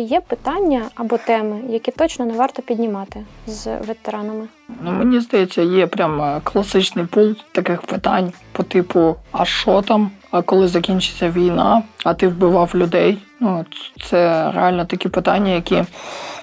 Є питання або теми, які точно не варто піднімати з ветеранами. Ну, мені здається, є прям е, класичний пул таких питань по типу: а що там? А коли закінчиться війна, а ти вбивав людей? Ну, це реально такі питання, які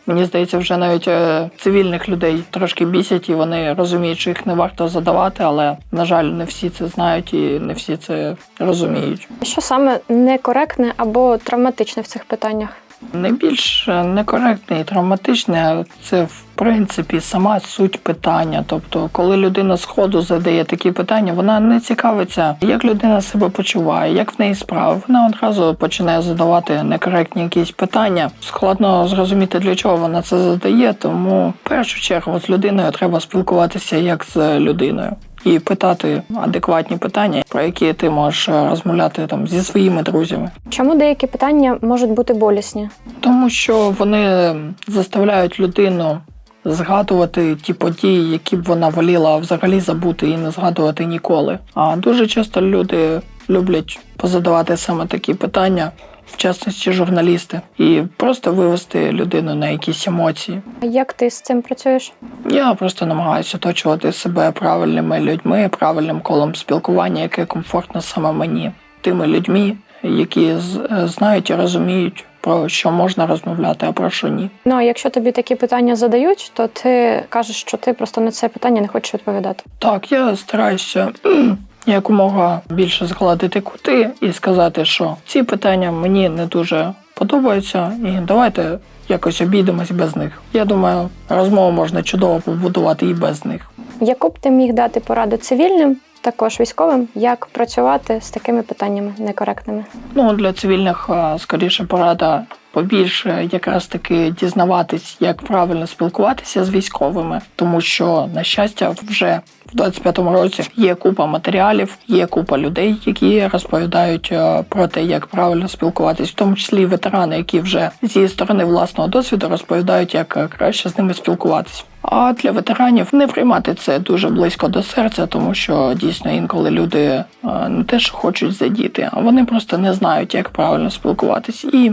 мені здається, вже навіть е, цивільних людей трошки бісять, і вони розуміють, що їх не варто задавати, але на жаль, не всі це знають і не всі це розуміють. Що саме некоректне або травматичне в цих питаннях? Найбільш некоректний некоректне і травматичне це в принципі сама суть питання. Тобто, коли людина з ходу задає такі питання, вона не цікавиться, як людина себе почуває, як в неї справи. Вона одразу починає задавати некоректні якісь питання. Складно зрозуміти, для чого вона це задає. Тому в першу чергу з людиною треба спілкуватися як з людиною. І питати адекватні питання, про які ти можеш розмовляти там зі своїми друзями. Чому деякі питання можуть бути болісні? Тому що вони заставляють людину згадувати ті події, які б вона воліла взагалі забути і не згадувати ніколи. А дуже часто люди люблять позадавати саме такі питання, в частності журналісти, і просто вивести людину на якісь емоції. А Як ти з цим працюєш? Я просто намагаюся оточувати себе правильними людьми, правильним колом спілкування, яке комфортно саме мені, тими людьми, які з- знають і розуміють, про що можна розмовляти, а про що ні. Ну а якщо тобі такі питання задають, то ти кажеш, що ти просто на це питання не хочеш відповідати. Так, я стараюся якомога більше згладити кути і сказати, що ці питання мені не дуже подобаються, і давайте якось обійдемось без них. Я думаю, розмову можна чудово побудувати і без них. Яку б ти міг дати пораду цивільним, також військовим, як працювати з такими питаннями некоректними? Ну для цивільних скоріше порада побільше якраз таки дізнаватись, як правильно спілкуватися з військовими, тому що на щастя, вже в 25-му році є купа матеріалів, є купа людей, які розповідають е, про те, як правильно спілкуватись, в тому числі ветерани, які вже зі сторони власного досвіду розповідають, як краще з ними спілкуватись. А для ветеранів не приймати це дуже близько до серця, тому що дійсно інколи люди е, не те, що хочуть задіти, а вони просто не знають, як правильно спілкуватись. І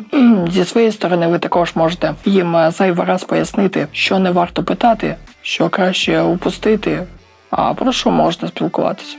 зі своєї сторони ви також можете їм е, зайвий раз пояснити, що не варто питати, що краще упустити, про що можна спілкуватися.